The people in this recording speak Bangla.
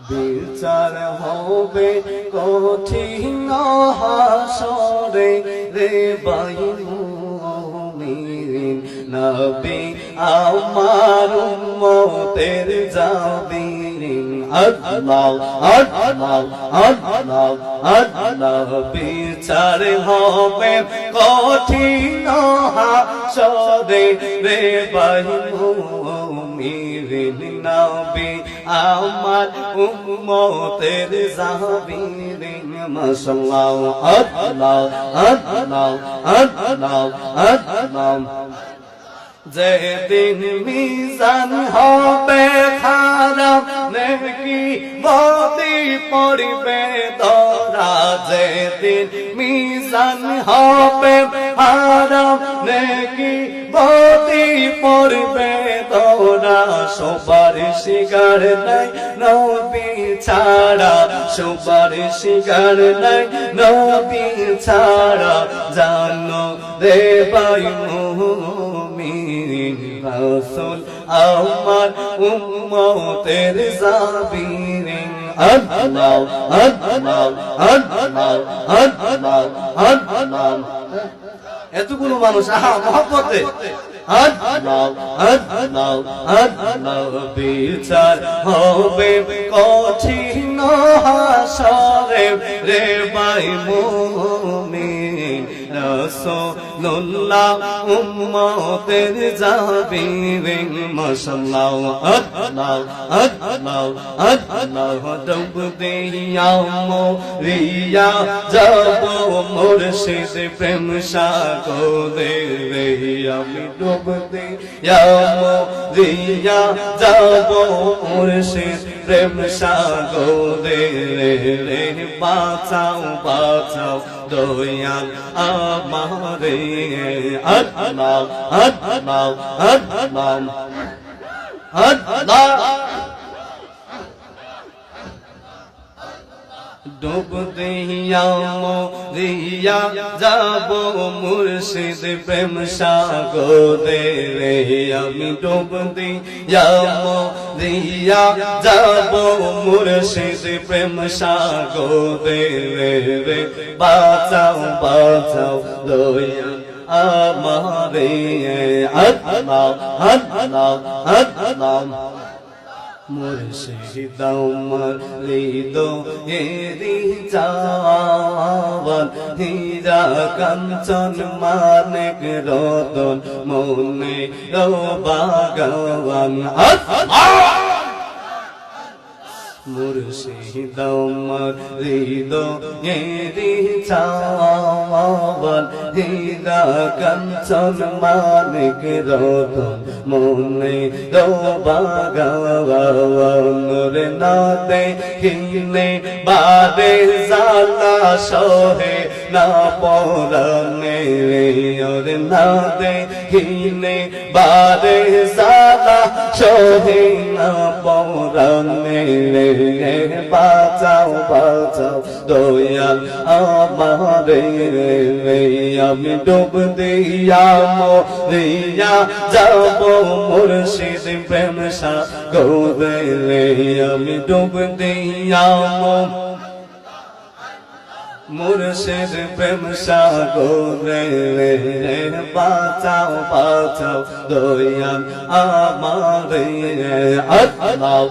বিচার হবে কঠিন হাসরে রে বাইমিন নবী আমার উম্মতের জাবিরিন আল্লাহ আল্লাহ আল্লাহ আল্লাহ, বিচার হবে কঠিন হাসরে রে বাইমিন নবী আমার উম্মতের জাবিরিন মাশাআল্লাহ আল্লাহ আল্লাহ আল্লাহ আল্লাহ। যেদিন মিজান হবে খারাপ নেকি বদি পড়বে তোরা যেদিন মিজান হবে খারাপ নেকি বদি পড়বে তোরা সবার শিকার নাই নবী ছাড়া সবার শিকার নাই নবী ছাড়া। জানো রে মুমিন রাসূল আমার উম্মতের আল্লাহ এতগুলো মানুষ আহা মহব্বতে। বিচার হবে কঠিন রে বাই রাসূলুল্লাহ উম্মতের জাবিরিন মাশাআল্লাহ আল্লাহ আল্লাহ আল্লাহ ডুব দিয়া রিয়া যাব, মুর্শিদ প্রেম সাগরে আমি ডুব দিয়া রিয়া যাব, মুর্শিদ প্রেম সাগরে রে রে বাঁচাও বাঁচাও দয়াল আমারে। আল্লাহ আল্লাহ আল্লাহ আল্লাহ ডুব দিয়া মরিয়া যাব মুর্শিদ প্রেম সাগরে। রে আমি ডুব দিয়া মরিয়া যাব মুর্শিদ প্রেম সাগরে। রে বাঁচাও বাঁচাও দয়া আমারে। আল্লাহ আল্লাহ আল্লাহ মুর্শিদ আমার হৃদো এরি চাওয়ান হীরা কাঞ্চন মানেক রতন মনে রো বাগবান মুর্শিদ আমার হৃদো এরি চাওয়ান হীরা কাঞ্চন মানিক রতন মনে রো বাগবান রে না দেখিলে বাদে জালা সহে না পরনে রে না দেখিলে বাদে জালা সহে না পরনে রে বাঁচাও বাঁচাও দয়াল আমারে রে আমি ডুব দিয়া মরিয়া যাব, মুর্শিদ প্রেম সা গৌরে আমি ডুব দিয়া মুর্শিদ প্রেম সাগরে রে বাঁচাও বাঁচাও দয়াল আমার আল্লাহ।